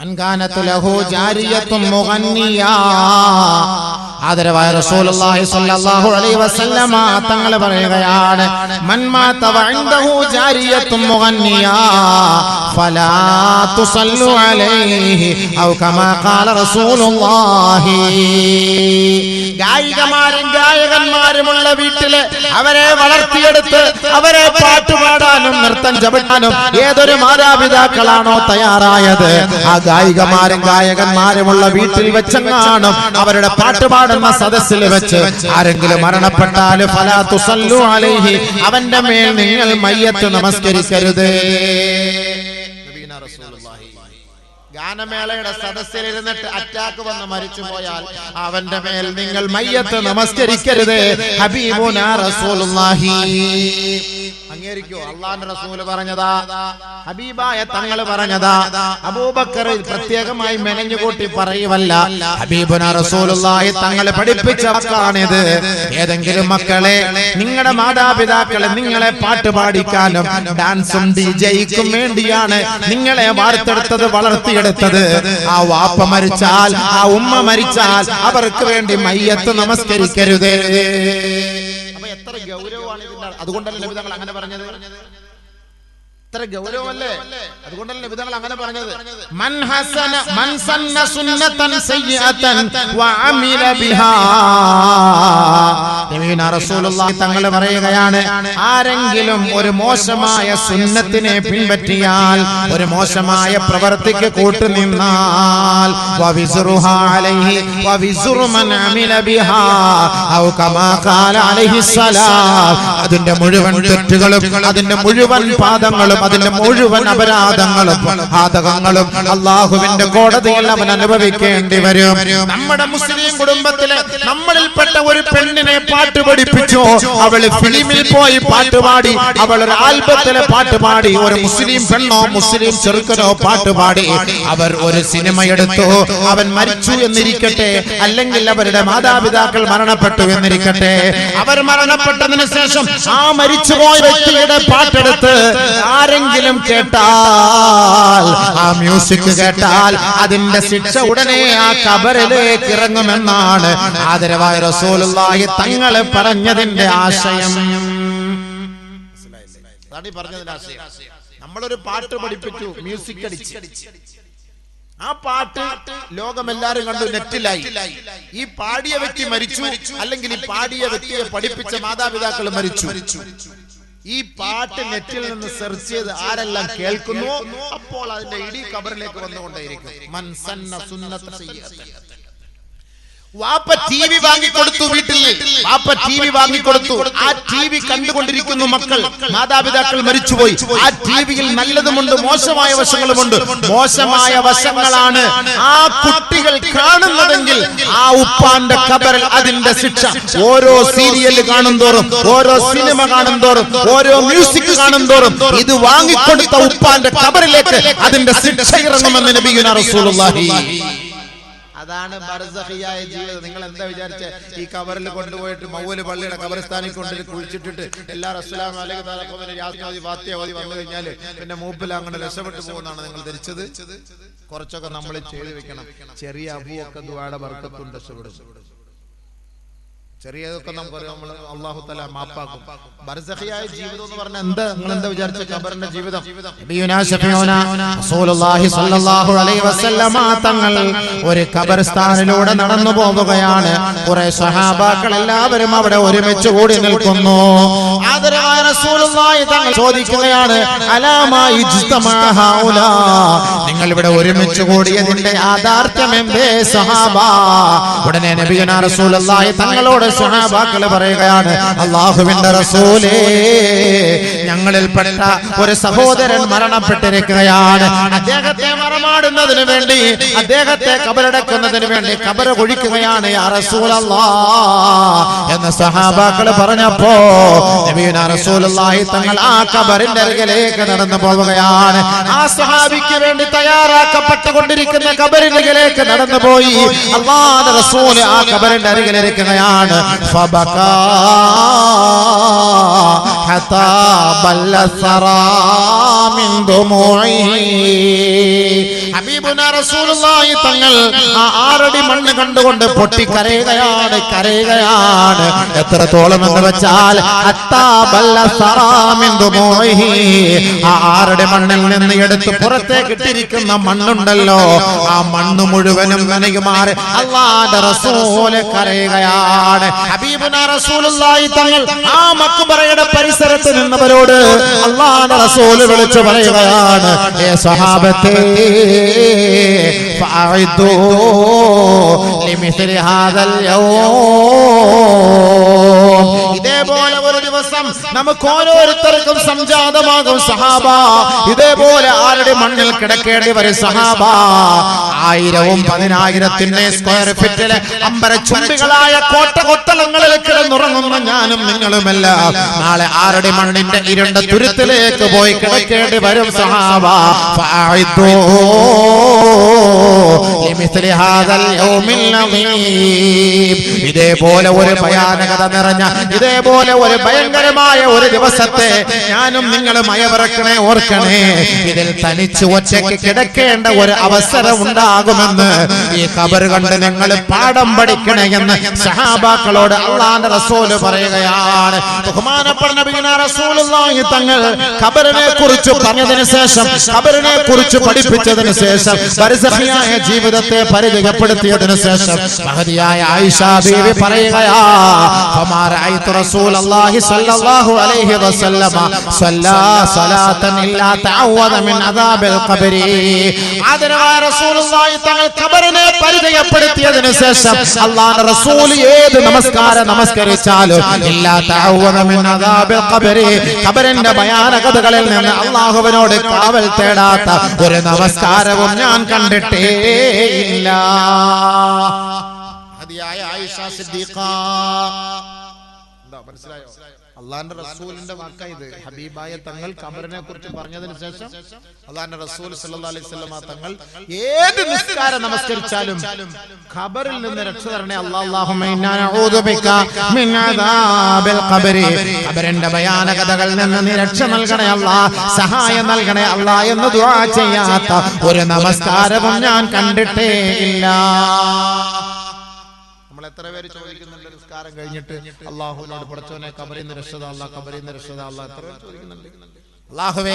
മൻ കാനത്ത് ജാരിയത്തും മുഗന്നിയാ. ആദരവായ റസൂലുള്ളാഹി സ്വല്ലല്ലാഹു അലൈഹി വസല്ലമ തങ്ങൾ പറയുകയാണ് മൻ മാത വഇൻദഹു ജാരിയത്തും മുഗന്നിയ ഫലാ തുസല്ലു അലൈഹി ഔ കമാ ഖാല റസൂലുള്ളാഹി. ഗായികമാരും ഗായകന്മാരുമുള്ള വീട്ടിലെ അവരെ വളർത്തിയെടുത്ത് അവരെ പാട്ടുപാടാനും നൃത്തം ചവിട്ടാനും ഏതൊരു മാതാപിതാക്കളാണോ തയ്യാറായത്? ആ ഗായികമാരും ഗായകന്മാരുമുള്ള വീട്ടിൽ വെച്ചെങ്ങാനും അവരുടെ പാട്ടുപാടുന്ന സദസ്സിൽ വെച്ച് ആരെങ്കിലും മരണപ്പെട്ടാൽ അലൈഹി. അവന്റെ മേൽ നിങ്ങൾ മയ്യത്ത് നമസ്കരിക്കരുത്. ഗാനമേളയുടെ സദസ്സിലിരുന്നിട്ട് അറ്റാക്ക് വന്ന് മരിച്ചു പോയാൽ അവന്റെ മേൽ നിങ്ങൾ മയ്യത്ത് നമസ്കരിക്കരുത്. ഹബീബുനാ റസൂലുള്ളാഹി. അംഗീകരിക്കോ. അള്ളാന്റെ റസൂൽ പറഞ്ഞതാ. ഹബീബായ തങ്ങൾ പറഞ്ഞതാ. അബൂബക്കർ പ്രത്യേകമായി മെനഞ്ഞുകൂട്ടി പറയുവല്ല. ഹബീബുന റസൂലുള്ളാഹി തങ്ങൾ പഠിപ്പിച്ച വാക്കാണിത്. ഏതെങ്കിലും മക്കളെ നിങ്ങളുടെ മാതാപിതാക്കളെ നിങ്ങളെ പാട്ട് പാടിക്കാനും ഡാൻസും ഡിജയ്ക്കും വേണ്ടിയാണ് നിങ്ങളെ വാർത്തെടുത്തത് വളർത്തിയെടുത്തത്. ആ വാപ്പ മരിച്ചാൽ ആ ഉമ്മ മരിച്ചാൽ അവർക്ക് വേണ്ടി മയ്യത്ത് നമസ്കരിക്കരുത്. ഗൗരവമാണ് നബി അതുകൊണ്ടല്ലേ നബിതങ്ങൾ അങ്ങനെ പറഞ്ഞത്? എത്ര ഗൗരവമല്ലേ? അതുകൊണ്ടല്ലേ നബിതങ്ങൾ അങ്ങനെ പറഞ്ഞത്? മൻ ഹസന മൻ സന്ന സുന്നതൻ സയ്യഅതൻ വഅമില ബിഹാ. നബിയുന റസൂലുള്ളാഹി തങ്ങൾ പറയുകയാണ് ആരെങ്കിലും ഒരു മോശമായ സുന്നത്തിനെ പിൻപറ്റിയാൽ ഒരു മോശമായ പ്രവർത്തിക്ക് കൂട്ടുനിന്നാൽ വവിസ്റുഹാ അലൈഹി വവിസ്റു മൻ അമില ബിഹാ. ഔ കമാ ഖാല അലൈഹി സലാം അതിന്റെ മുഴുവൻ തെറ്റുകളും അതിന്റെ മുഴുവൻ പാദങ്ങളും അതിന്റെ മുഴുവൻ അപരാധങ്ങളും ആതകങ്ങളും അള്ളാഹുവിന്റെ കോടതിയിൽ അവൻ അനുഭവിക്കേണ്ടി വരും. നമ്മുടെ മുസ്ലിം കുടുംബത്തിലെ നമ്മളിൽപ്പെട്ട ഒരു പെണ്ണിനെ പാട്ട് പഠിപ്പിച്ചു? അവൾ ഫിലിമിൽ പോയി പാട്ട് പാടി. അവൾ ഒരു ആൽബത്തിലെ പാട്ട് പാടി. ഒരു മുസ്ലിം പെണ്ണോ മുസ്ലിം ചെറുക്കനോ പാട്ട് പാടി. അവർ ഒരു സിനിമ എടുത്തു. അവൻ മരിച്ചു എന്നിരിക്കട്ടെ. അല്ലെങ്കിൽ അവരുടെ മാതാപിതാക്കൾ മരണപ്പെട്ടു എന്നിരിക്കട്ടെ. അവർ മരണപ്പെട്ടതിന് ശേഷം ആ മരിച്ചുപോയ വ്യക്തിയുടെ പാട്ടെടുത്ത് ആരെങ്കിലും കേട്ടാൽ ആ മ്യൂസിക് കേട്ടാൽ അതിന്റെ ശിക്ഷ ഉടനെ ആ കബറിലേക്ക് ഇറങ്ങുമെന്നാണ് ആദരവായ റസൂലുള്ളാഹി തങ്ങളെ പറഞ്ഞതിന്റെ ആശയം. പറഞ്ഞതിന്റെ ആശയം. നമ്മളൊരു പാട്ട് പഠിപ്പിച്ചു മ്യൂസിക് അടിച്ച്. ആ പാട്ട് ലോകമെല്ലാരും കണ്ടു നെറ്റിലായി. ഈ പാടിയ വ്യക്തി മരിച്ചു അല്ലെങ്കിൽ ഈ പാടിയ വ്യക്തിയെ പഠിപ്പിച്ച മാതാപിതാക്കൾ മരിച്ചു. ഈ പാട്ട് നെറ്റിൽ നിന്ന് സെർച്ച് ചെയ്ത് ആരെല്ലാം കേൾക്കുന്നു അപ്പോൾ അതിന്റെ ഇടി കബറിലേക്ക് വന്നുകൊണ്ടേയിരിക്കും. മൻസന്ന സുന്നത്ത്. വാപ്പ ടി വി വാങ്ങിക്കൊടുത്തു വീട്ടിൽ വാപ്പ ടി വി വാങ്ങിക്കൊടുത്തു ആ ടി വി കണ്ടുകൊണ്ടിരിക്കുന്നു മക്കൾ മാതാപിതാക്കൾ മരിച്ചുപോയി. ആ ടി വിയിൽ നല്ലതുമുണ്ട് മോശമായ വശങ്ങളുമുണ്ട്. മോശമായ വശങ്ങളാണ് ആ കുട്ടികൾ കാണുന്നതെങ്കിൽ ആ ഉപ്പാന്റെ കബറിൽ അതിന്റെ ശിക്ഷ. ഓരോ സീരിയൽ കാണും തോറും ഓരോ സിനിമ കാണും തോറും ഓരോ മ്യൂസിക് കാണും തോറും. ഇത് വാങ്ങിക്കൊടുത്ത ഉപ്പാന്റെ കബറിലേക്ക് അതിന്റെ ശിക്ഷ ഇറങ്ങുമെന്ന് നബിയുന റസൂലുള്ളാഹി. അതാണ് ബർസഹിയായ ജീവിതം. നിങ്ങൾ എന്താ വിചാരിച്ച? ഈ കവറിൽ കൊണ്ടുപോയിട്ട് മൗൽ പള്ളിയുടെ കബറിസ്ഥാനിൽ കൊണ്ട് കുഴിച്ചിട്ടിട്ട് എല്ലാ റസ്ലാം അല്ലെങ്കിൽ യാസ്നാദി ഫാത്തിയാവതി വന്നു കഴിഞ്ഞാൽ പിന്നെ മൂപ്പിൽ അങ്ങനെ രക്ഷപ്പെട്ടു പോകുന്നതാണ് നിങ്ങൾ ധരിച്ചത്? കുറച്ചൊക്കെ നമ്മൾ ചെയ്തു വെക്കണം. ചെറിയ അബുവൊക്കെ ദുവാടെ വർക്കത്തുണ്ട് രക്ഷപ്പെടും. ചെറിയതൊക്കെ നമുക്കറിയാം നമ്മൾ അള്ളാഹു തല മാപ്പാക്കും. ബർസഖിയായ ജീവിതം എന്ന് പറഞ്ഞാൽ എന്താ നിങ്ങൾ എന്താ വിചാരിച്ച കബറിന്റെ ജീവിതം? തങ്ങൾ ഒരു ഖബർസ്ഥാനിലൂടെ നടന്നു പോവുകയാണ്. കുറെ സഹാബാക്കൾ എല്ലാവരും അവിടെ ഒരുമിച്ച് കൂടി നിൽക്കുന്നു. തങ്ങൾ ചോദിക്കുകയാണ് നിങ്ങൾ ഇവിടെ ഒരുമിച്ച് കൂടിയതിന്റെ യാഥാർത്ഥ്യം എന്തേ സഹാബ? ഉടനെ നബിയുനാ റസൂലുള്ളാഹി തങ്ങളോട് സഹാബാക്കൾ പറയുകയാണ് അള്ളാഹുവിന്റെ റസൂലേ ഞങ്ങളിൽപ്പെട്ട ഒരു സഹോദരൻ മരണപ്പെട്ടിരിക്കുകയാണ്. അദ്ദേഹത്തെ മറമാടുന്നതിന് വേണ്ടി അദ്ദേഹത്തെ കബറടക്കുന്നതിന് വേണ്ടി കബറ് കുഴിക്കുകയാണ് എന്ന് സഹാബാക്കൾ പറഞ്ഞപ്പോ തങ്ങൾ ആ കബറിന്റെ അരികിലേക്ക് നടന്നു പോവുകയാണ്. ആ സഹാബിക്ക് വേണ്ടി തയ്യാറാക്കപ്പെട്ടുകൊണ്ടിരിക്കുന്ന കബറിന്റെ അരികിലേക്ക് നടന്നു പോയി. അള്ളാഹ് റസൂൽ ആ കബറിന്റെ അരികിലിരിക്കുകയാണ്. ഫബകാ ഹത്താ ബല്ല സറാ മിൻ ദുമൂഇഹി ഹബീബുന റസൂലുള്ളാഹി തങ്ങൾ ആ ആറടി മണ്ണ് കണ്ടുകൊണ്ട് പൊട്ടി കരയുകയാണ്. കരയുകയാണ് എത്രത്തോളം എന്ന് വെച്ചാൽ ആ ആറടി മണ്ണിൽ നിന്ന് എടുത്ത് പുറത്തേക്ക് ഇട്ടിരിക്കുന്ന മണ്ണുണ്ടല്ലോ ആ മണ്ണ് മുഴുവനും നനയുമാറി അള്ളാന്റെ റസൂൽ കരയുകയാണ്. റസൂലുള്ളാഹി തങ്ങൾ ആ പരിസരത്ത് നിന്നവരോട് റസൂൽ വിളിച്ചു പറയുകയാണ് ഹാദൽ യൗം. ഇതേപോലെ ഒരു ദിവസം നമുക്ക് ഓരോരുത്തർക്കും സംജാതമാകും സഹാബ. ഇതേപോലെ ആരുടെ മണ്ണിൽ കിടക്കേണ്ടി വരും സഹാബ? ആയിരവും പതിനായിരത്തിന്റെ സ്ക്വയർ ഫീറ്റിലെ അമ്പര ചുംബികളായ കോട്ട കൊത്തളങ്ങളിൽ കിടന്നുറങ്ങുന്ന ഞാനും നിങ്ങളുമല്ല. നാളെ ആരുടെ മണ്ണിന്റെ ഇരണ്ട തുരുത്തിലേക്ക് പോയി കിടക്കേണ്ടി വരും സഹാബ. ഇതേപോലെ ഒരു ഭയാനകത നിറഞ്ഞ ഇതേപോലെ ഒരു ഭയങ്കരമായ ഒരു ദിവസത്തെ ഞാനും നിങ്ങൾ മയവിറക്കണേ ഓർക്കണേ. ഇതിൽ തനിച്ച് ഒറ്റയ്ക്ക് കിടക്കേണ്ട ഒരു അവസരം ഉണ്ടാകുമെന്ന് ഈ കബർ കണ്ട് നിങ്ങൾ പാഠം പഠിക്കണേ എന്ന് സഹാബാക്കളോട് അള്ളാന്റെ റസൂൽ പറയുകയാണ്. റസൂലുള്ളാഹി തങ്ങൾ ഖബറിനെ കുറിച്ച് പറഞ്ഞതിന് ശേഷം ഖബറിനെ കുറിച്ച് പഠിപ്പിച്ചതിന് ശേഷം പരിസഹിയായ ജീവിതത്തെ പരിചയപ്പെടുത്തിയതിന് ശേഷം മഹതിയായ ആയിഷ ബീവി പറയുകയാ സ്വല്ലല്ലാഹു അലൈഹി വസല്ലമ. സല്ലാ സ്വലാത്തൻ ഇല്ലാ തഅവദ മിൻ അദാബിൽ ഖബരി. ആദരവായ റസൂലുള്ളാഹി തങ്ങൾ ഖബറിനെ പരിചയപ്പെടുത്തിയതിന് ശേഷം അല്ലാഹുവിന്റെ റസൂൽ ഏത് നമസ്കാരം നമസ്കരിച്ചാലും ഇല്ലാ തഅവദ മിൻ അദാബിൽ ഖബരി. ഖബറിന്റെ ഭയാനകതകളിൽ നിന്ന് അള്ളാഹുവിനോട് കാവൽ തേടാത്ത ഒരു നമസ്കാരവും ഞാൻ കണ്ടിട്ടേ ഇല്ല. ആയിഷ സിദ്ദീഖ. എന്താ മനസ്സിലായോ? അള്ളാന്റെ റസൂലിന്റെ വാക്കായത് ഹബീബായ തങ്ങൾ കബറിനെ കുറിച്ച് പറഞ്ഞതിന് ശേഷം അള്ളാന്റെ റസൂൽ വസല്ലമ തങ്ങൾ ഏത് നിസ്കാരം നമസ്കരിച്ചാലും ഖബറിൽ നിന്ന് രക്ഷ തരണേ അല്ലാഹുമ്മ ഭയാനകഥകൾ നിന്ന് നീ രക്ഷ നൽകണേ അല്ലാ സഹായം നൽകണേ അല്ലാ എന്ന് ദുആ ചെയ്യാത്ത ഒരു നമസ്കാരവും ഞാൻ കണ്ടിട്ടേ ഇല്ല. നമ്മൾ എത്ര പേര് ചോദിക്കുന്നുണ്ട്? നിസ്കാരം കഴിഞ്ഞിട്ട് അള്ളാഹുവിനോട് പഠിച്ചവനെ കബറിന്ന് രക്ഷത അല്ല കബറിന്ന് രക്ഷത അല്ല എത്ര ചോദിക്കുന്നുണ്ട്. അള്ളാഹുവേ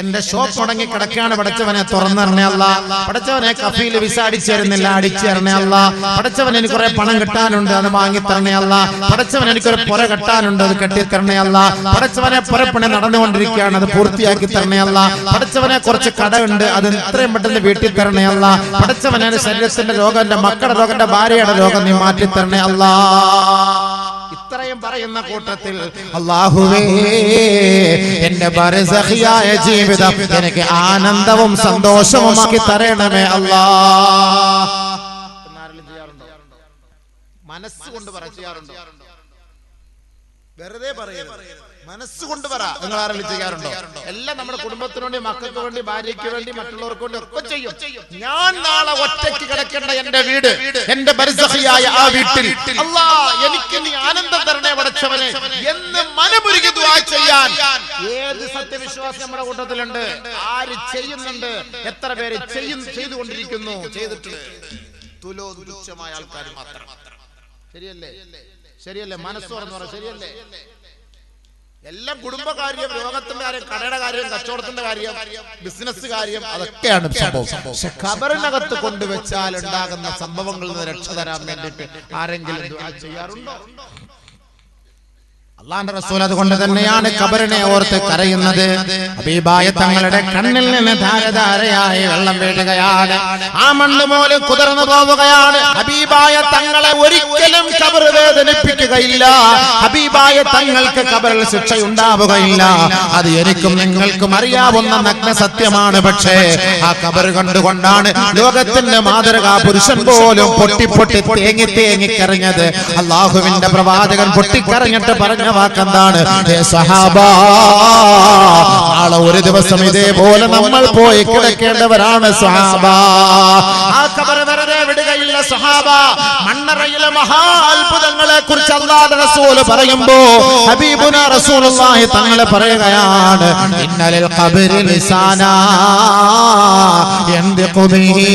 എന്റെ ഷോപ്പ് മുടങ്ങി കിടക്കാണ് പഠിച്ചവനെ തുറന്നറിഞ്ഞല്ല അല്ല. പഠിച്ചവനെ കഫീൽ വിസ അടിച്ചേരുന്നില്ല അടിച്ചേരണേ അല്ല. പഠിച്ചവൻ എനിക്ക് കുറെ പണം കിട്ടാനുണ്ട് അത് വാങ്ങിത്തരണേ അല്ല. പഠിച്ചവൻ എനിക്കൊരു പുര കെട്ടാനുണ്ട് അത് കെട്ടിത്തരണേ അല്ല. പഠിച്ചവനെ പുരപ്പണി നടന്നുകൊണ്ടിരിക്കുകയാണ് അത് പൂർത്തിയാക്കി തരണേ അല്ല. പഠിച്ചവനെ കുറച്ച് കടയുണ്ട് അത് എത്രയും പെട്ടെന്ന് വീട്ടിൽ തരണേ അല്ല. പഠിച്ചവനെ ശരീരത്തിന്റെ രോഗം എന്റെ മക്കളുടെ രോഗം എന്റെ ഭാര്യയുടെ രോഗം നീ മാറ്റി തരണേ അല്ല. ഇത്രയും പറയുന്ന കൂട്ടത്തിൽ അള്ളാഹുവേ എന്റെ ബർസഖിയായ ജീവിതം എനിക്ക് ആനന്ദവും സന്തോഷവുമാക്കി തരണമേ അല്ലാ മനസ്സുകൊണ്ട് പറയാറുണ്ട് വെറുതെ പറയരുത്. മനസ്സുകൊണ്ട് പറ. നിങ്ങൾ ആരെങ്കിലും ചെയ്യാറുണ്ടോ? എല്ലാം നമ്മുടെ കുടുംബത്തിന് വേണ്ടി മക്കൾക്ക് വേണ്ടി ഭാര്യയ്ക്ക് വേണ്ടി മറ്റുള്ളവർക്ക് വേണ്ടി ഒക്കെ ചെയ്യും. ഞാൻ നാളെ ഒറ്റയ്ക്ക് കിടക്കേണ്ട എന്റെ വീട്. എന്റെ പരിസഹിയായ ആ വീട്ടിൽ അല്ലാ എനിക്ക് നീ ആനന്ദം തരണേ വടച്ചവനെ എന്ന് മനമുരുകി ദുആ ചെയ്യാൻ. ഏത് സത്യവിശ്വാസം നമ്മുടെ കൂട്ടത്തിലുണ്ട്? ആര് ചെയ്യുന്നുണ്ട്? എത്ര പേര് ചെയ്യും ചെയ്തുകൊണ്ടിരിക്കുന്നു? ചെയ്തിട്ടുണ്ട്. തുലോ തുച്ഛമായ ആൾക്കാർ മാത്രം. ശരിയല്ലേ? ശരിയല്ലേ? മനസ്സ് തുറന്നു പറ. ശരിയല്ലേ? എല്ലാം കുടുംബകാര്യം രോഗത്തിന്റെ കാര്യം കടയുടെ കാര്യം കച്ചവടത്തിന്റെ കാര്യം ബിസിനസ് കാര്യം അതൊക്കെയാണ് പക്ഷെ ഖബറിനകത്ത് കൊണ്ടുവച്ചാൽ ഉണ്ടാകുന്ന സംഭവങ്ങളിൽ നിന്ന് രക്ഷ തരാൻ വേണ്ടിയിട്ട് ആരെങ്കിലും ചെയ്യാറുണ്ടോ? അള്ളാന്റെ റസൂൽ അതുകൊണ്ട് തന്നെയാണ് കബറിനെ ഓർത്ത് കരയുന്നത്. ഹബീബായ തങ്ങളുടെ കണ്ണിൽ നിന്ന് ധാരധാരയായി വെള്ളം വീഴുകയാണ്. ആ മണ്ണ് പോലെ കുതിർന്നു പോവുകയാണ്. ഹബീബായ തങ്ങളെ ഒരിക്കലും കബർ വേദനിപ്പിക്കുകയില്ല. ഹബീബായ തങ്ങൾക്ക് ഖബറിൽ ശിക്ഷയുണ്ടാവുകയില്ല അത് എനിക്കും നിങ്ങൾക്കും അറിയാവുന്ന നഗ്ന സത്യമാണ് പക്ഷേ ആ കബർ കണ്ടുകൊണ്ടാണ് ലോകത്തിന്റെ മാതൃകാ പുരുഷൻ പോലും പൊട്ടി പൊട്ടി തേങ്ങി തേങ്ങി കരഞ്ഞത്. അള്ളാഹുവിന്റെ പ്രവാചകൻ പൊട്ടിക്കരഞ്ഞിട്ട് പറഞ്ഞ വാക്കെന്താണ് നാളെ ഒരു ദിവസം ഇതേപോലെ നമ്മൾ പോയി കിടക്കേണ്ടവരാണ് സഹാബ. ആ കബർ വെറുതെ വിടുകയില്ല സഹാബ. മണ്ണറയിലെ മഹാ അത്ഭുതങ്ങളെ കുറിച്ച് അള്ളാഹുവിന്റെ റസൂൽ പറയുമ്പോ ഹബീബുന റസൂലുള്ളാഹി തങ്ങളെ പറയുകയാണ് ഇന്നലിൽ ഖബരി ലിസാന യൻദിഖു ബിഹി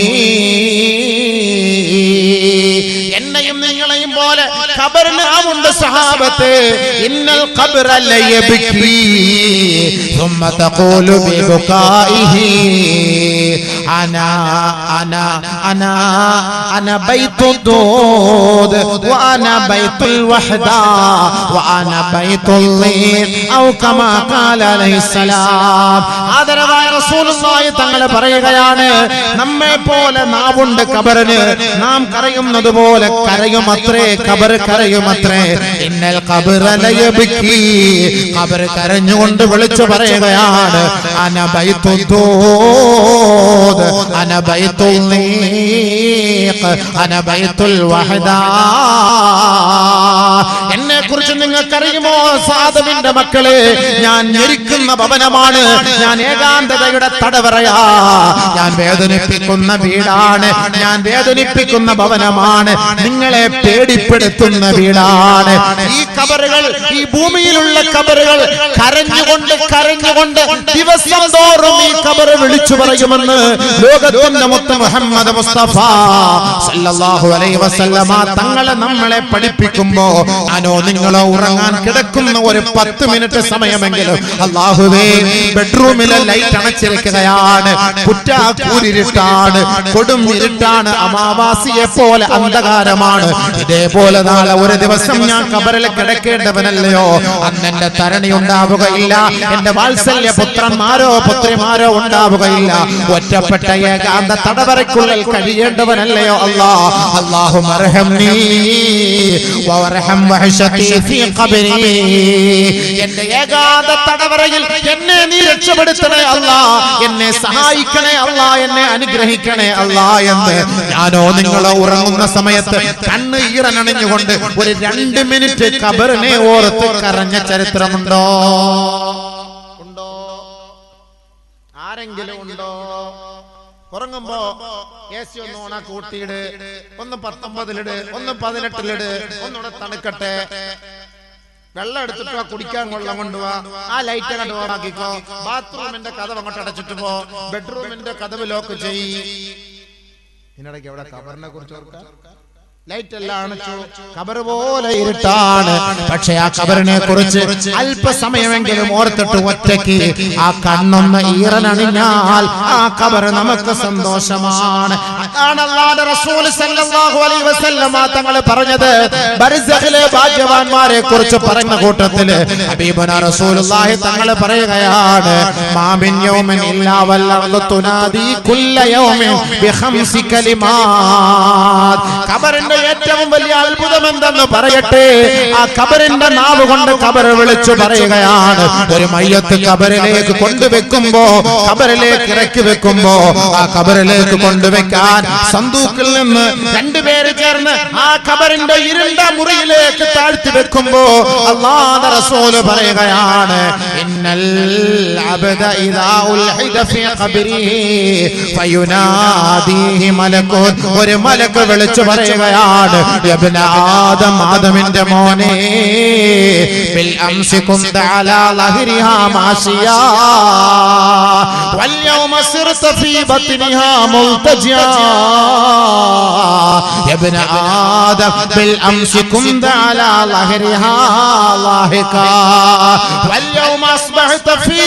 ഖബറിന് ആവുണ്ട് സഹാബത്തെ ഇന്നൽ ഖബറ ലയബ്കി ثم تقول ببكائه انا انا انا انا بيت الدود وانا بيت الوحده وانا بيت الليل او كما قال عليه السلام ആദരവായ റസൂലുള്ളാഹി തങ്ങൾ പറയുകയാണ് നമ്മെ പോലെ നാവുണ്ട് കബറിന് നാം കരയുന്നത് പോലെ കരയുമത്രേ കബർ കരയുമത്രേ ഇന്നൽ കബറലയബിക്കി കബർ കരഞ്ഞുകൊണ്ട് വിളിച്ചു പറയുകയാണ് അനബൈത്തുദൂദ് അനബൈത്തുൽ നീഖ് അനബൈത്തുൽ വഹദ. എന്നെ കുറിച്ച് നിങ്ങൾക്കറിയുമോ സാധവിന്റെ മക്കളെ? ഞാൻ ഞെരിക്കുന്ന ഭവനമാണ് ഞാൻ ഏകാന്തതയുടെ തടവറയാ. ഞാൻ വേദനിപ്പിക്കുന്ന വീടാണ് ഞാൻ വേദനിപ്പിക്കുന്ന ഭവനമാണ്. നിങ്ങളെ പേടിപ്പെടുത്തുന്ന വീടാണ് ഈ കബറുകൾ ഈ ഭൂമിയിലുള്ള കബറുകൾ കരഞ്ഞുകൊണ്ട് കരഞ്ഞുകൊണ്ട് ദിവസം തോറും ഈ കബറ് വിളിച്ചു പറയുമെന്ന് ലോകത്തിന്റെ മൊത്തം മുഹമ്മദ് മുസ്തഫ സല്ലല്ലാഹു അലൈഹി വസല്ലമ തങ്ങളെ നമ്മളെ പഠിപ്പിക്കുമ്പോ അനോ നിങ്ങളോ ഉറങ്ങാൻ കിടക്കുന്ന ഒരു പത്ത് മിനിറ്റ് സമയമെങ്കിലും അള്ളാഹുവേ ബെഡ്റൂമിലെ ലൈറ്റ് അണച്ചിരിക്കുകയാണ്. കുറ്റാക്കൂരിട്ടാണ് കൊടും ഇരുട്ടാണ് അമാവാസിയെ പോലെ അന്ധകാരമാണ്. ഇതേപോലെ നാളെ ഒരു ദിവസം ഞാൻ കബറിൽ കിടക്കേണ്ടവനല്ലയോ? അന്ന് എന്റെ തരണി ഉണ്ടാവുകയില്ല. എന്റെ വാത്സല്യ പുത്രന്മാരോ പുത്രിമാരോ ഉണ്ടാവുകയില്ല. ഒറ്റപ്പെട്ട ഏകാന്ത തടവറയ്ക്കുള്ളിൽ കഴിയേണ്ടവനല്ലയോ അല്ലാ? ഖബരി. എന്റെ ഏകാന്ത തടവറയിൽ എന്നെ നീ രക്ഷപ്പെടുത്തണേ അല്ലാ. എന്നെ സഹായിക്കണേ അല്ലാ. എന്നെ അനുഗ്രഹിക്കണേ അല്ലാ എന്ന്. ഞാനോ നിങ്ങളോ ഉറങ്ങുന്ന സമയത്ത് കണ്ണ് ഈറനണിഞ്ഞുകൊണ്ട് ഒരു രണ്ട് മിനിറ്റ് കബറിനെ ഓർത്ത് കരഞ്ഞ ചരിത്രമുണ്ടോ? ഉണ്ടോ? ആരെങ്കിലും ഉണ്ടോ? ഉറങ്ങുമ്പോ എ സി ഒന്ന് ഓണാ കൂട്ടിയിട് ഒന്ന് പത്തൊമ്പതിലിട് ഒന്ന് പതിനെട്ടിലിട് ഒന്നുകൂടെ തണുക്കട്ടെ. വെള്ളം എടുത്തിട്ടോ കുടിക്കാൻ കൊള്ളം കൊണ്ടുപോവാ ആ ലൈറ്റ് അങ്ങോട്ട് ഓണാക്കിക്കോ ബാത്റൂമിന്റെ കഥവ് അങ്ങോട്ട് അടച്ചിട്ട് പോ. ബെഡ്റൂമിന്റെ കഥവ് ലോക്ക് ചെയ് ഇതിനിടയ്ക്ക് എവിടെ കബറിനെ കുറിച്ച് ഓർക്കാം? ലൈറ്റ് എല്ലാം അണച്ചു. കബർ പോലെ ഇരുട്ടാണ്. പക്ഷെ ആ കബറിനെ കുറിച്ച് അല്പസമയമെങ്കിലും ഓർത്തിട്ട് ഒറ്റയ്ക്ക് ആ കണ്ണൊന്ന് ഈറനണിഞ്ഞാൽ ആ കബർ നമുക്ക് സന്തോഷമാണ്. അതാണ് അല്ലാഹുവിന്റെ റസൂൽ സല്ലല്ലാഹു അലൈഹി വസല്ലമ തങ്ങൾ പറഞ്ഞത് ബർസഖിലെ ഭാഗ്യവാന്മാരെ കുറിച്ച് പറഞ്ഞ കൂട്ടത്തിൽ ഹബീബുന റസൂലുള്ളാഹി തങ്ങൾ പറയുകയാണ് മാമിൻ യൗമൻ ഇല്ലാ തുനാദി കുല്ല യൗമിൻ ബിഖംസി കലിമാത് കബറിന്റെ ഏറ്റവും വലിയ അത്ഭുതം എന്തെന്ന് പറയട്ടെ? ആ കബറിന്റെ നാവ് കൊണ്ട് കബർ വിളിച്ചു പറയുകയാണ്. ഒരു മയ്യത്ത് കബറിലേക്ക് കൊണ്ടുവെക്കുമ്പോ കബറിലേക്ക് ഇറക്കി വെക്കുമ്പോ ആ കബറിലേക്ക് കൊണ്ടുവെക്കാൻ സന്തൂക്കിൽ നിന്ന് രണ്ടുപേര് ചേർന്ന് ആ കബറിന്റെ ഇരുണ്ട മുറിയിലേക്ക് താഴ്ത്തി വെക്കുമ്പോ അള്ളാഹ റസൂൽ പറയുകയാണ് ഇന്നൽ അബ്ദ ഇദാ ഉൽഹിദ ഫീ ഖബരി ഫയുനാദിഹി മലക്കുൻ ഒരു മലക്ക് വിളിച്ചു പറയുകയാണ് യബ്ന ആദം ആദമിന്റെ മോനെ ബിൽ അംസി കുന്ത അലാ ലഹരിഹാ മാഷിയാ واليوم صرت في بطنها ملتجئا يا ابن آدم بالأمس كنت على ظهرها لاهقا واليوم أصبحت في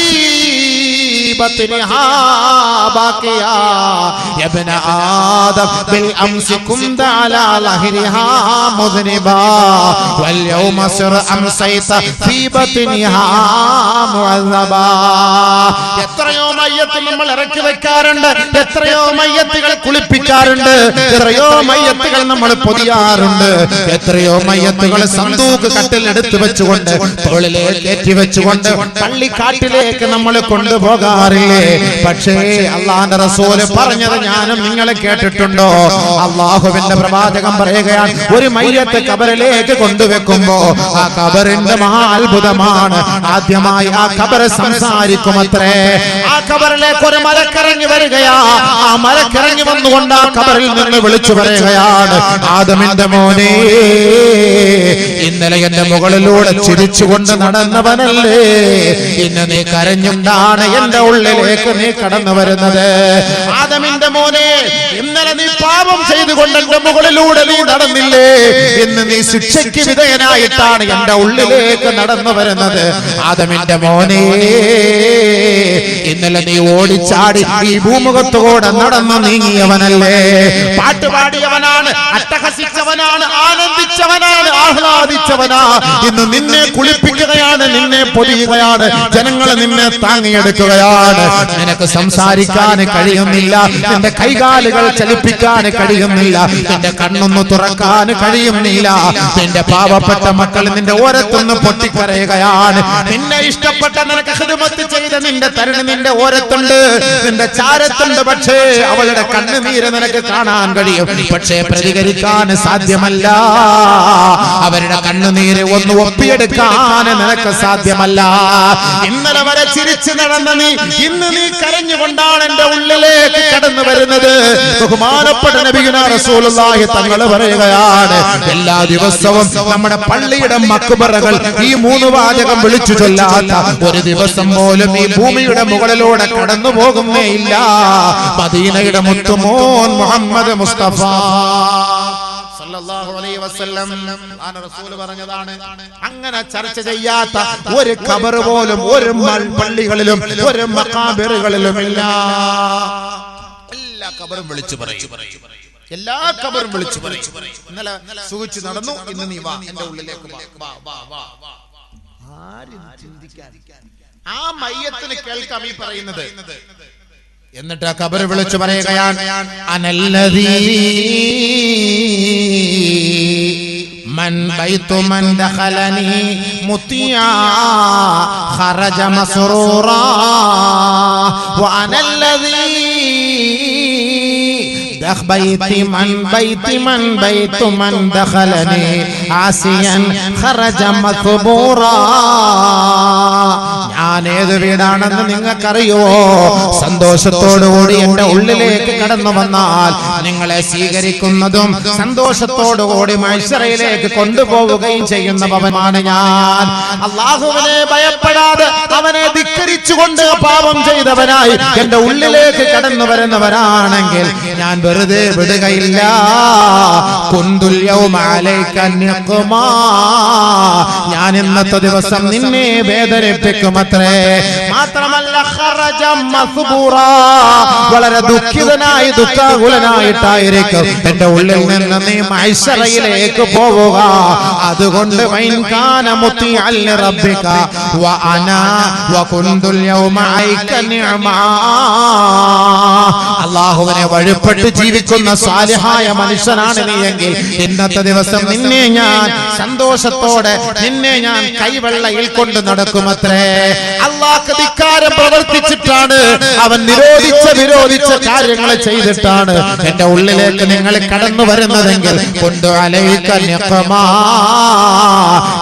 എത്രയോ മയ്യത്ത് നമ്മൾ ഇറക്കി വെക്കാറുണ്ട്. എത്രയോ മയ്യത്തുകൾ കുളിപ്പിക്കാറുണ്ട്. എത്രയോ മയ്യത്തുകൾ നമ്മൾ പൊതിയാറുണ്ട്. എത്രയോ മയ്യത്തുകൾ സന്തൂക്ക് കട്ടിൽ എടുത്തു വെച്ചുകൊണ്ട് തോളിലേക്ക് കയറ്റി വെച്ചുകൊണ്ട് പള്ളിക്കാട്ടിലേക്ക് നമ്മൾ കൊണ്ടുപോകാറ് പോകാറില്ലേ പക്ഷേ അള്ളാന്റെ റസൂൽ പറഞ്ഞത് ഞാനും നിങ്ങളെ കേട്ടിട്ടുണ്ടോ? അള്ളാഹുവിന്റെ പ്രവാചകം പറയുകയാണ് ഒരു മയ്യത്ത് കബറിലേക്ക് കൊണ്ടുവെക്കുമ്പോ ആ കബറിന്റെ മഹാ അത്ഭുതമാണ്. ആദ്യമായി ആ കബറ് സംസാരിക്കുമത്രേ. ആ കബറിലേക്ക് ഒരു മലക്കിറങ്ങി വരികയാ. ആ മലക്കിറങ്ങി വന്നുകൊണ്ട് ആ കബറിൽ നിന്ന് വിളിച്ചു പറയുകയാണ് ആദമിന്റെ മോനെ ഇന്നലെ എന്റെ മുകളിലൂടെ ചിരിച്ചുകൊണ്ട് നടന്നവനല്ലേ? ഇന്ന് നീ കരഞ്ഞുണ്ടാണ് എന്റെ ഉള്ളിലേക്ക് നീ കടന്നു വരുന്നത്. ആദമിന്റെ മോനെ ഇന്നലെ നീ പാപം ചെയ്തുകൊണ്ട് എന്റെ മുകളിലൂടെ നീ നടന്നില്ലേ? ഇന്ന് നീ ശിക്ഷയ്ക്ക് വിധേയനായിട്ടാണ് എന്റെ ഉള്ളിലേക്ക് നടന്നു വരുന്നത്. ആദമിന്റെ മോനെ ഇന്നലെ നീ ഓടിച്ചാടി ഈ ഭൂമുഖത്തോടെ നടന്നു നീങ്ങിയവനല്ലേ? പാട്ട് പാടിയവനാണ് അട്ടഹസിച്ചവനാണ് ആനന്ദിച്ചവനാണ് ആഹ്ലാദിച്ചവനാ. ഇന്ന് നിന്നെ കുളിപ്പിക്കുകയാണ് നിന്നെ പൊതിയുകയാണ് ജനങ്ങളെ നിന്നെ താങ്ങിയെടുക്കുകയാണ്. നിനക്ക് സംസാരിക്കാൻ കഴിയുന്നില്ല നിന്റെ കൈകാലുകൾ ചലിപ്പിക്കാൻ കഴിയുന്നില്ല നിന്റെ കണ്ണൊന്ന് തുറക്കാൻ കഴിയുന്നില്ല. നിന്റെ പാവപ്പെട്ട മക്കൾ നിന്റെ ഓരത്തൊന്ന് പൊട്ടിക്കരയുകയാണ്. നിന്നെ ഇഷ്ടപ്പെട്ട നിനക്ക് ഹിദമത്ത് ചെയ്ത നിന്റെ തരുണി നിന്റെ ഓരത്തുണ്ട്. നിന്റെ ചാരത്തുണ്ട് പക്ഷേ അവളുടെ കണ്ണുനീര് നിനക്ക് കാണാൻ കഴിയും. പക്ഷേ പ്രതികരിക്കാൻ സാധ്യമല്ല. അവരുടെ കണ്ണുനീര് ഒന്ന് ഒപ്പിയെടുക്കാൻ നിനക്ക് സാധ്യമല്ല. ഇന്നലെ വരെ ചിരിച്ചു നടന്ന നീ ഇന്ന് നീ കരഞ്ഞുകൊണ്ടാണ് എന്റെ ഉള്ളിലേക്ക് കടന്നു വരുന്നത്. ബഹുമാനപ്പെട്ട നബിഗുന റസൂലുള്ളാഹി തങ്ങൾ പറയുകയാണ് എല്ലാ ദിവസവും നമ്മുടെ പള്ളിയുടെ മക്കുപറകൾ ഈ മൂന്ന് വാചകം വിളിച്ചു ചൊല്ലാത്ത ഒരു ദിവസം പോലും ഈ ഭൂമിയുടെ മുകളിലൂടെ കടന്നു പോകുന്നേ ഇല്ല. മദീനയുടെ മുത്തുമോൻ മുഹമ്മദ് മുസ്തഫ. പറഞ്ഞതാണ് അങ്ങനെ ചർച്ച ചെയ്യാത്ത ഒരു ഖബർ പോലും ഒരു പള്ളികളിലും ഒരു മക്കാബിറുകളിലും ഇല്ല. എല്ലാ ഖബറും വിളിച്ചു പറയും. എല്ലാ ഖബറും വിളിച്ചു പറയും. ഇന്നലെ സൂചിച്ച് നടന്നു. ഇന്ന് നീ വാ. എന്റെ ഉള്ളിലേക്ക് വാ. വാ വാ. ആരും ചിന്തിക്കാൻ ആ മയ്യത്തിന് കേൾക്കാം ഈ പറയുന്നത് എന്നിട്ട് ആ കബർ വിളിച്ചു പറയുകയാണ് അനല്ലതീ من بيت من دخلني مطيعا خرج مسرورا وأنا الذي دخ بيت من بيت من بيت من دخلني عاسيا خرج مثبورا ഞാൻ ഏത് വീടാണെന്ന് നിങ്ങൾക്കറിയുവോ സന്തോഷത്തോടുകൂടി എന്റെ ഉള്ളിലേക്ക് കടന്നു വന്നാൽ നിങ്ങളെ സ്വീകരിക്കുന്നതും സന്തോഷത്തോടുകൂടി മത്സരയിലേക്ക് കൊണ്ടുപോവുകയും ചെയ്യുന്ന ഭവനാണ് ഞാൻ അള്ളാഹുവിനെ ഭയപ്പെടാതെ അവനെ ധിക്കരിച്ചുകൊണ്ട് പാപം ചെയ്തവനായി എന്റെ ഉള്ളിലേക്ക് കടന്നു വരുന്നവരാണെങ്കിൽ ഞാൻ വെറുതെ വിടുകയില്ല ഞാൻ ഇന്നത്തെ ദിവസം നിന്നെ വേദനിപ്പിക്കും അത്രേ മാത്രമല്ല. വളരെ ദുഃഖിതനായി ദുഃഖാകുലനായിട്ടായിരിക്കും. എന്റെ ഉള്ളിൽ നിന്ന് നീ മൈസറയിലേക്ക് പോവുക. അതുകൊണ്ട്. അള്ളാഹുവിനെ വഴിപ്പെട്ട് ജീവിക്കുന്ന സാലിഹായ മനുഷ്യനാണ് നീ എങ്കിൽ ഇന്നത്തെ ദിവസം നിന്നെ ഞാൻ സന്തോഷത്തോടെ നിന്നെ ഞാൻ കൈവെള്ളയിൽ കൊണ്ട് നടക്കുമത്രേ. അള്ളാഹ് ധിക്കാരം പ്രവർത്തിച്ചിട്ടാണ് അവൻ നിരോധിച്ച വിരോധിച്ച കാര്യങ്ങൾ ചെയ്തിട്ടാണ് എന്റെ ഉള്ളിലേക്ക് നിങ്ങൾ കടന്നു വരുന്നതെങ്കിൽ കൊണ്ട്.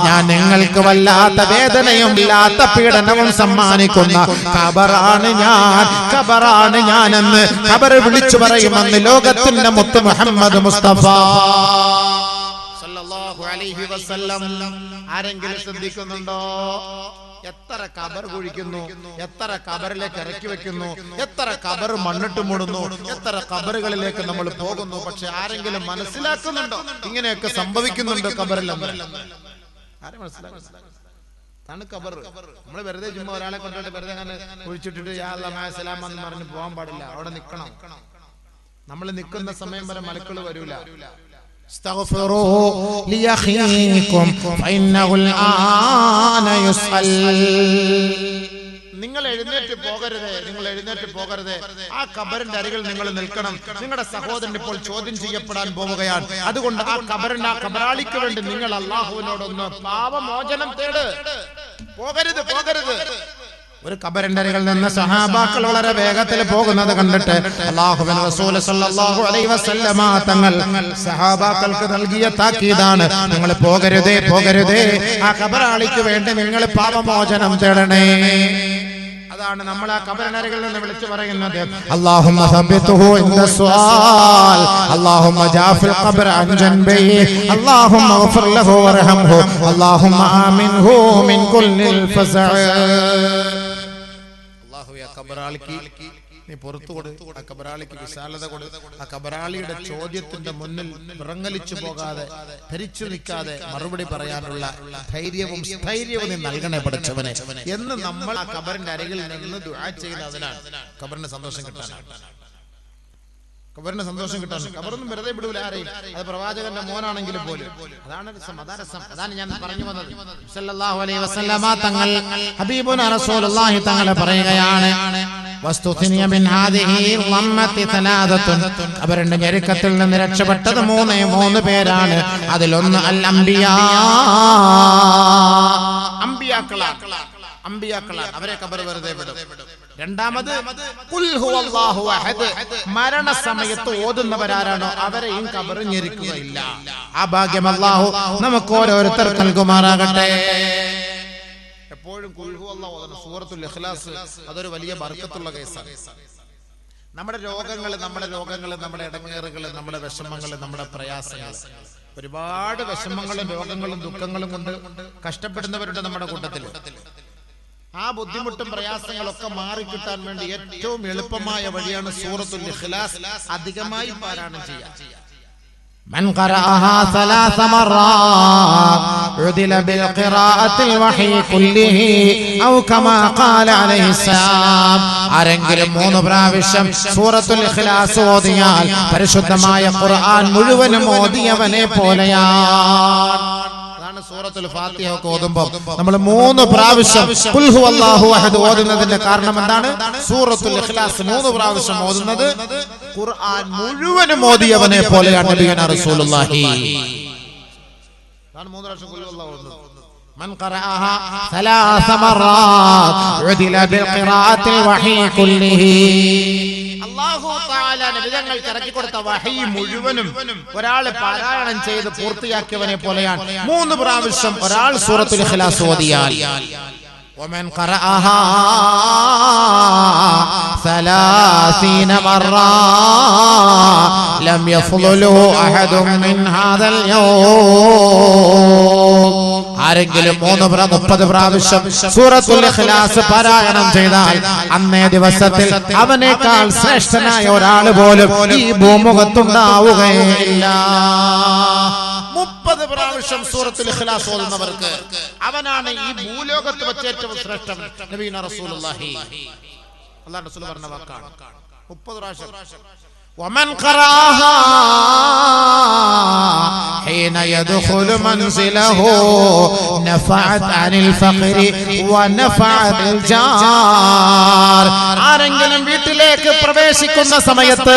ഞാൻ നിങ്ങൾക്ക് വല്ലാത്ത വേദനയും ഇല്ലാത്ത പീഡനവും സമ്മാനിക്കുന്ന ഖബറാണ് ഞാൻ. കബറാണ് ഞാനെന്ന് കബർ വിളിച്ചു പറയുമെന്ന് ലോകത്തിന്റെ മുത്ത് മുഹമ്മദ് മുസ്തഫ. ആരെങ്കിലും ശ്രദ്ധിക്കുന്നുണ്ടോ? എത്ര കബർ കുഴിക്കുന്നു? എത്ര കബറിലേക്ക് ഇറക്കി വെക്കുന്നു? എത്ര കബർ മണ്ണിട്ട് മൂടുന്നു? എത്ര കബറുകളിലേക്ക് നമ്മൾ പോകുന്നു? പക്ഷെ ആരെങ്കിലും മനസ്സിലാക്കുന്നുണ്ടോ? ഇങ്ങനെയൊക്കെ സംഭവിക്കുന്നുണ്ട് കബറിലെന്ന് ആരും മനസ്സിലാക്കുന്നില്ല. അതാണ് കബർ നമ്മൾ വെറുതെ ചുമ്മാ ഒരാളെ കൊണ്ടുപോയിട്ട് വെറുതെ അങ്ങനെ കുഴിച്ചിട്ടിട്ട് യാ അല്ലാ മാ എന്ന് പറഞ്ഞ് പോകാൻ പാടില്ല. അവിടെ നിൽക്കണം നമ്മൾ നിൽക്കുന്ന സമയം വരെ മലക്കൾ വരൂല استغفروا لأخيكم فإنه الآن يسأل നിങ്ങൾ എഴുന്നേറ്റ് പോകരുത് നിങ്ങൾ എഴുന്നേറ്റ് പോകരുത് ആ കബറിന്റെ അരികിൽ നിങ്ങൾ നിൽക്കണം നിങ്ങളുടെ സഹോദരൻ ഇപ്പോൾ ചോദ്യം ചെയ്യപ്പെടാൻ പോവുകയാണ് അതുകൊണ്ട് ആ കബറിന്റെ ആ കബറാളിക്ക് വേണ്ടി നിങ്ങൾ അള്ളാഹുവിനോടൊന്ന് പാപമോചനം തേട് പോകരുത് പോകരുത് ഒരു അരികിൽ നിന്ന് സഹാബാക്കൾ വളരെ വേഗത്തിൽ പോകുന്നത് കണ്ടിട്ട് തങ്ങൾ സഹാബാക്കൾക്ക് നൽകിയ താക്കീതാണ്. നിങ്ങൾ പോകരുതേ പോകരുതേ. ആ കബറാളിക്ക് വേണ്ടി നിങ്ങൾ പാപമോചനം തേടണേ. അതാണ് നമ്മൾ ആ കബറിനരികിൽ നിന്ന് വിളിച്ചു പറയുന്നത്. കബറാളിക്ക് നീ പുറത്തു ആ കബറാളിക്ക് വിശാലത കൊടു. ആ കബറാളിയുടെ ചോദ്യത്തിന്റെ മുന്നിൽ വിറങ്ങലിച്ചു പോകാതെ ധരിച്ചു നിൽക്കാതെ മറുപടി പറയാനുള്ള ധൈര്യവും സ്ഥൈര്യവും നീ നൽകണേ പഠിച്ചവനെ. എന്ന് നമ്മൾ ആ കബറിന്റെ അരികിൽ നിന്ന് ദുആ ചെയ്യുന്നതിനാണ് കബറിന്റെ സന്തോഷം കിട്ടാനാണ്. കബറിന് സന്തോഷം കിട്ടാൻ കബറൊന്നും വെറുതെ വിടൂല ആരെയും. അത് പ്രവാചകന്റെ മോനാണെങ്കിലും പോലും. അതാണ് രസം അതാണ് രസം അതാണ് ഞാൻ പറഞ്ഞു വന്നത്. സല്ലല്ലാഹു അലൈഹി വസല്ലമ തങ്ങൾ ഹബീബുന റസൂലുള്ളാഹി തങ്ങളെ പറയുകയാണ്. അവരുടെ ഞെരുക്കത്തിൽ നിന്ന് രക്ഷപ്പെട്ടത് മൂന്നേ മൂന്ന് പേരാണ്. അതിലൊന്ന് അൽ അംബിയാ അംബിയാക്കളാണ്. അംബിയാക്കളാണ്. അവരെ കബർ വെറുതെ വിടും. രണ്ടാമത് മരണസമയത്ത് ഓതുന്നവരാരാണോ? അവരെയും കബറിഞ്ഞിരിക്കുകയില്ല ആ ഭാഗ്യം അള്ളാഹു നമുക്ക് ഓരോരുത്തർ നൽകുമാറാകട്ടെ. എപ്പോഴും ഖുൽ ഹുവല്ലാഹു ഓതണം സൂറത്തുൽ ഇഖ്ലാസ് അതൊരു വലിയ ബർക്കത്തുള്ള കേസാണ്. നമ്മുടെ രോഗങ്ങൾ നമ്മുടെ രോഗങ്ങൾ നമ്മുടെ ഇടങ്ങേറുകൾ നമ്മുടെ വിഷമങ്ങൾ നമ്മുടെ പ്രയാസങ്ങൾ ഒരുപാട് വിഷമങ്ങളും രോഗങ്ങളും ദുഃഖങ്ങളും കൊണ്ട് കഷ്ടപ്പെടുന്നവരുണ്ട് നമ്മുടെ കൂട്ടത്തിൽ ആ ബുദ്ധിമുട്ടും പ്രയാസങ്ങളൊക്കെ മാറിക്കിട്ടാൻ വേണ്ടി ഏറ്റവും എളുപ്പമായ വഴിയാണ് സൂറത്തുൽ ഇഖ്ലാസ് അധികമായി പാരായണം ചെയ്യാൻ من قرأها ثلاث مرات عدل بالقراءة الوحي كله أو كما قال عليه السلام ആരെങ്കിലും മൂന്ന് പ്രാവശ്യം സൂറത്തുൽ ഇഖ്ലാസ് ഓതിയാൽ പരിശുദ്ധമായ ഖുർആൻ മുഴുവനും ഓതിയവനെ പോലെയാണ് അതാണ് സൂറത്തുൽ ഫാത്തിഹ ഒക്കെ ഓതുമ്പോൾ നമ്മൾ മൂന്ന് പ്രാവശ്യം ഖുൽ ഹുവല്ലാഹു അഹദ് ഓതുന്നതിന്റെ കാരണം എന്താണ്? സൂറത്തുൽ ഇഖ്ലാസ് മൂന്ന് പ്രാവശ്യം ഓതുന്നത് ഖുർആൻ മുഴുവനും ഓതിയവനെ പോലെയാണ് നബിയന റസൂലുള്ളാഹി. മൂന്ന് പ്രാവശ്യം ഓതുന്നത്. من قرأها ثلاث مرات عدل بالقراءة الوحي كله അള്ളാഹു തആല നബിതങ്ങൾക്ക് ഇറക്കി കൊടുത്ത വഹി മുഴുവനും ഒരാൾ പാരായണം ചെയ്ത് പൂർത്തിയാക്കിയവനെ പോലെയാണ് മൂന്ന് പ്രാവശ്യം ഒരാൾ സൂറത്തുൽ ഇഖ്ലാസ് ഓതിയാൽ ومن قرأها ثلاثين مرة لم يفضله أحد من هذا اليوم ആരെങ്കിലും മൂന്ന് മുപ്പത് പ്രാവശ്യം സൂറത്തുൽ ഇഖ്ലാസ് പാരായണം ചെയ്താൽ അന്നേ ദിവസത്തിൽ അവനേക്കാൾ ശ്രേഷ്ഠനായ ഒരാൾ പോലും ഈ ഭൂമുഖത്തുണ്ടാവുകയില്ല. മുപ്പത് പ്രാവശ്യം സൂറത്തുൽ ഇഖ്ലാസ് ഓതുന്നവർക്ക് അവനാണ് ഈ ഭൂലോകത്ത് വെച്ച് ഏറ്റവും ശ്രേഷ്ഠൻ നബീന റസൂലുള്ളാഹി. അല്ലാഹു റസൂൽ പറഞ്ഞ വാക്കാണ്. മുപ്പത് പ്രാവശ്യം. ومن قرأها حين يدخل منزله نفعت عن الفقر ونفعت الجار ആരെങ്കിലും വീട്ടിലേക്ക് പ്രവേശിക്കുന്ന സമയത്ത്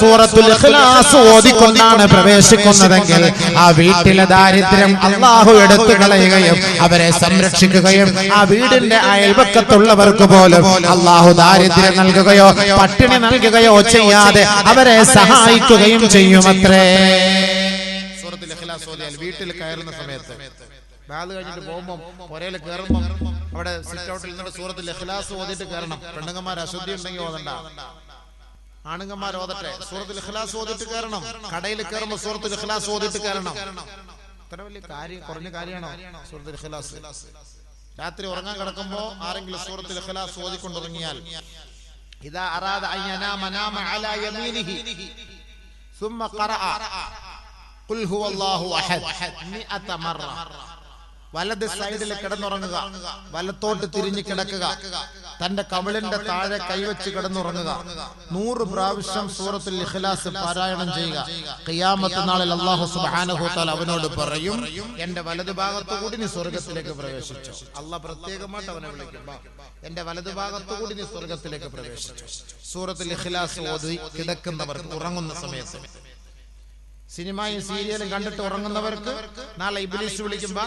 സൂറത്തുൽ ഇഖ്ലാസ് ഓതിക്കൊണ്ടാണ് പ്രവേശിക്കുന്നതെങ്കിൽ ആ വീട്ടിലെ ദാരിദ്ര്യം അള്ളാഹു എടുത്തു കളയുകയും അവരെ സംരക്ഷിക്കുകയും ആ വീടിന്റെ അയൽപക്കത്തുള്ളവർക്ക് പോലും അള്ളാഹു ദാരിദ്ര്യം നൽകുകയോ പട്ടിണി നൽകുകയോ ചെയ്യാതെ അവരെ സഹായിക്കുകയും ചെയ്യുമത്രേ. സൂറത്തുൽ ഇഖ്ലാസ് ഓതിയാൽ വീട്ടിൽ കയറുന്ന സമയത്ത് ബാത് കഴിഞ്ഞിട്ട് പോകുമ്പോൾ പുരയിൽ കയറുമ്പോൾ അവിടെ സിറ്റ് ഔട്ടിൽ നിന്നിട്ട് സൂറത്തിൽ ഇഖ്ലാസ് ഓതിട്ട് കയറണം. പെണ്ണുങ്ങന്മാർ അശുദ്ധി ഉണ്ടെങ്കിൽ ഓതണ്ട. ആണുങ്ങന്മാർ ഓതട്ടെ. സൂറത്തിൽ ഇഖ്ലാസ് ഓതിട്ട് കയറണം. കടയിൽ കയറുമ്പോൾ സൂറത്തിൽ ഇഖ്ലാസ് ഓതിട്ട് കയറണം. ഇത്ര വലിയ കാര്യം കുറഞ്ഞ കാര്യമാണോ സൂറത്തിൽ ഇഖ്ലാസ്? രാത്രി ഉറങ്ങാൻ കിടക്കുമ്പോൾ ആരെങ്കിലും സൂറത്തിൽ ഇഖ്ലാസ് ഓതിക്കൊണ്ടുറങ്ങിയാൽ إذا أراد أن ينام نام على يمينه. ثم قرأ. قل هو الله أحد. مئة مرة. വലത് സൈഡിൽ കിടന്നുറങ്ങുക. വലത്തോട്ട് തിരിഞ്ഞു കിടക്കുക. തന്റെ കവിളിന്റെ താഴെ കൈവച്ച് കിടന്നുറങ്ങുക. നൂറ് പ്രാവശ്യം സൂറത്തിൽ ഇഖ്ലാസ് പാരായണം ചെയ്യുക. ഖിയാമത്ത് നാളിൽ അല്ലാഹു സുബ്ഹാനഹു തആല അവനോട് പറയും എന്റെ വലതു ഭാഗത്തു കൂടി നീ സ്വർഗത്തിലേക്ക് പ്രവേശിച്ചു? അള്ളാഹ് പ്രത്യേകമായിട്ട് അവനെ വിളിക്കും "ബാ, എന്റെ വലതു ഭാഗത്തു കൂടി നീ സ്വർഗത്തിലേക്ക് പ്രവേശിച്ചു? സൂറത്തിൽ ഇഖ്ലാസ് ഓതി കിടക്കുന്നവർ ഉറങ്ങുന്ന സമയത്ത് സിനിമയും സീരിയലും കണ്ടിട്ട് ഉറങ്ങുന്നവർക്ക് നാളെ ഇബിലിസ് വിളിക്കുമ്പോ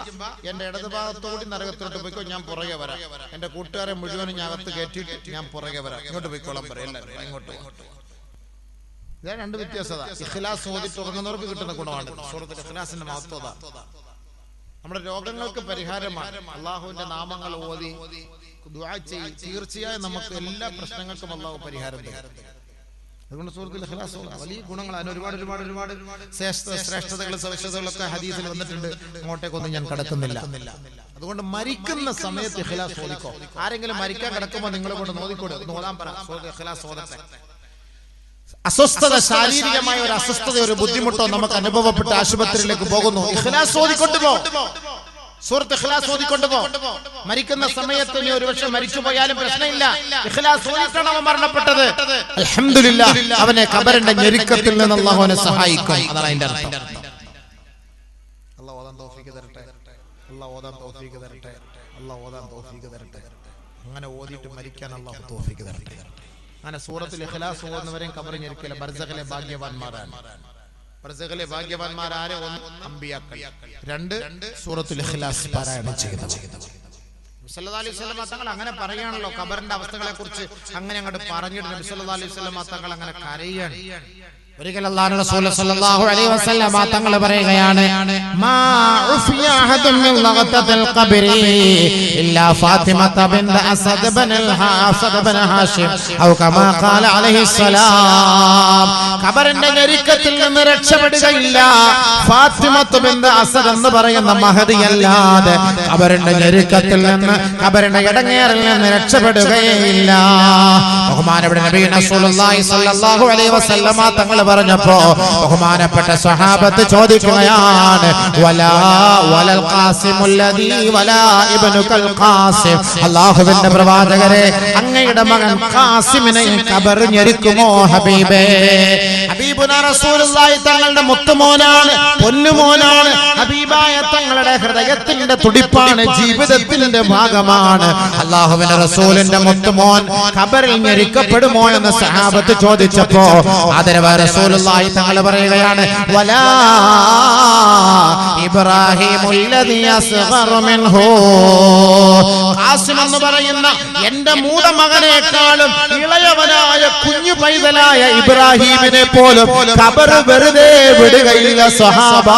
എന്റെ ഇടതുഭാഗത്തോടി നരകത്തോട്ട് പോയിക്കോ ഞാൻ പുറകെ വരാം. എന്റെ കൂട്ടുകാരെ മുഴുവനും ഞാൻ അകത്ത് കയറ്റിയിട്ട് ഞാൻ പുറകെ വരാം. ഇങ്ങോട്ട് പോയിക്കോളാം പറയാം ഇങ്ങോട്ട്. ഇതാ രണ്ട് വ്യത്യാസത. ഇഖ്ലാസ് ഓതി ഉറങ്ങുന്നവർക്ക് കിട്ടുന്ന ഗുണമാണ്. സൂറത്തിൽ ഇഖ്ലാസിന്റെ മഹത്വത. നമ്മുടെ രോഗങ്ങൾക്ക് പരിഹാരമാണ്. അള്ളാഹുവിന്റെ നാമങ്ങൾ ഓതി തീർച്ചയായും നമുക്ക് എല്ലാ പ്രശ്നങ്ങൾക്കും അള്ളാഹു പരിഹാരം തരും. അതുകൊണ്ട് സുഹൃത്തിൽ ഓതുക. വലിയ ഗുണങ്ങളാണ്. ഒരുപാട് ഒരുപാട് ഒരുപാട് ശ്രേഷ്ഠ ശ്രേഷ്ഠതകൾ സവിശേഷതകളൊക്കെ ഹദീസിൽ വന്നിട്ടുണ്ട് അങ്ങോട്ടേക്കൊന്നും ഞാൻ കടക്കുന്നില്ല. അതുകൊണ്ട് മരിക്കുന്ന സമയത്ത് ഇഖ്ലാസ് ഓദിക്കോ ആരെങ്കിലും മരിക്കാൻ കിടക്കുമ്പോൾ നിങ്ങളെ കൊണ്ട് നോദിക്കോട് നോദാൻ പറ ഇഖ്ലാസ് ഓതട്ടെ അസ്വസ്ഥത ശാരീരികമായ ഒരു അസ്വസ്ഥത ഒരു ബുദ്ധിമുട്ടോ നമുക്ക് അനുഭവപ്പെട്ട് ആശുപത്രിയിലേക്ക് പോകുന്നു. ഇഖ്ലാസ് ഓതിക്കൊണ്ട് പോ സുഹൃത്ത് ഇഖ്ലാസ് ഓതിക്കൊണ്ട് പോ മരിക്കുന്ന സമയത്ത് നീ ഒരുപക്ഷെ മരിച്ചു പോയാലും പ്രശ്നമില്ല. ഇഖ്ലാസ് ഓതിട്ടാണ് അവൻ മരണപ്പെട്ടത്. അൽഹംദുലില്ലാ അവനെ ഖബറിന്റെ ഞെരുക്കത്തിൽ നിന്ന് അല്ലാഹു അവനെ സഹായിക്കും. അതാണ് അതിന്റെ അർത്ഥം. അല്ലാഹു ഓതാൻ തൗഫീഖ് തരട്ടെ. അല്ലാഹു ഓതാൻ തൗഫീഖ് തരട്ടെ. അല്ലാഹു ഓതാൻ തൗഫീഖ് തരട്ടെ. അങ്ങനെ ഓതിയിട്ട് മരിക്കാൻ അല്ലാഹു തൗഫീഖ് തരട്ടെ. അങ്ങനെ സൂറത്തിൽ ഇഖ്ലാസ് ഓതുന്നവരെയും കബറിൽ ഞെരുക്കില്ല. ബർസഖിലെ ഭാഗ്യവാന്മാരാണ്. ബർസഖിലെ ഭാഗ്യവാന്മാരാരെ അമ്പിയാക്കൾ. രണ്ട് സൂറത്തുൽ ഇഖ്ലാസ് പാരായണം ചെയ്യുന്നവർ സല്ലല്ലാഹി അലൈഹി വസല്ലമ തങ്ങൾ അങ്ങനെ പറയുകയാണല്ലോ ഖബറിന്റെ അവസ്ഥകളെ കുറിച്ച് അങ്ങനെ അങ്ങോട്ട് പറഞ്ഞിട്ട് നബി സല്ലല്ലാഹി അലൈഹി തങ്ങൾ അങ്ങനെ കരയാണ് അലൈഹി തങ്ങൾ പറയുകയാണ് മാ മിൻ ലഗതൽ അസദ് ഔ കമാ ഖാല അലൈഹി സലാം ഞെരുക്കത്തിൽ നിന്ന് രക്ഷപ്പെടുകയില്ല. അസദ് എന്ന് പറയുന്ന നിന്ന് ഇടങ്ങേറിൽ നിന്ന് രക്ഷപ്പെടുകയില്ല. ബഹുമാനപ്പെട്ട നബി റസൂലുള്ളാഹി സ്വല്ലല്ലാഹു അലൈഹി വസല്ലമ തങ്ങൾ പറഞ്ഞപ്പോ ബഹുമാനപ്പെട്ട സ്വഹാബത്ത് ചോദിക്കുകയാണ് അള്ളാഹുവിന്റെ പ്രവാചകരെ അങ്ങയുടെ മകൻ കാസിമിനെ ഖബർ ഞെരുക്കുമോ ഹബീബേ? തങ്ങളുടെ മുത്തുമോനാണ് പൊന്നുമോനാണ്. ഹബീബായ തങ്ങളുടെ ഹൃദയത്തിന്റെ തുടിപ്പാണ് ജീവിതത്തിന്റെ ഭാഗമാണ്. അള്ളാഹുവിന്റെ റസൂലിന്റെ മുത്തുമോൻ ഖബറിൽ ഞെരിക്കപ്പെടുമോ എന്ന് സഹാബത്ത് ചോദിച്ചപ്പോ ആദരവ് റസൂലുള്ളാഹി തങ്ങൾ പറയുകയാണ് വലാ ഇബ്രാഹിമുല്ലദീ അസ്ഗറു മിൻഹു. ഖാസിം എന്ന് പറയുന്ന എന്റെ മൂത മകനേക്കാളും ഇളയവനായ കുഞ്ഞു പൈതലായ ഇബ്രാഹിമിനെ പോലും ഖബർ വെറുതെ വിടുകയില്ല സഹാബ.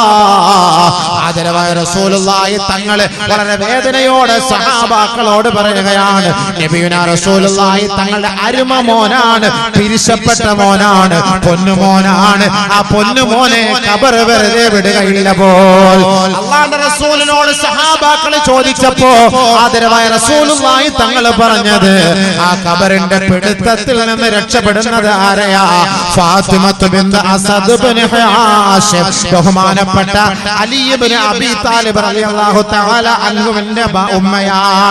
ആദരവായ റസൂലുള്ളാഹി തങ്ങളെ വളരെ വേദനയോടെ സഹാബാക്കളോട് പറയുകയാണ് നബിയുന റസൂലുള്ളാഹി തങ്ങളുടെ അരുമ മോനാണ് പിരിശപ്പെട്ട മോനാണ് പൊന്നു മോനാണ്. ആ പൊന്നു മോനെ കബർ വെറുതെ വിടുകയില്ല പോൽ. അല്ലാഹുവിന്റെ റസൂലിനോട് സഹാബാക്കൾ ചോദിച്ചപ്പോ ആദരവായ റസൂലുള്ളാഹി തങ്ങൾ പറഞ്ഞത് ആ ഖബറിന്റെ പിടുത്തത്തിൽ നിന്ന് രക്ഷപ്പെടുന്നത് ആരെയാ? Fatimah bint Asad bin Hashim ബഹുമാനപ്പെട്ട അലി ഇബ്നു അബീ താലിബ് റളിയല്ലാഹു തആല അൻഹുവിന്റെ ഉമ്മയാണ്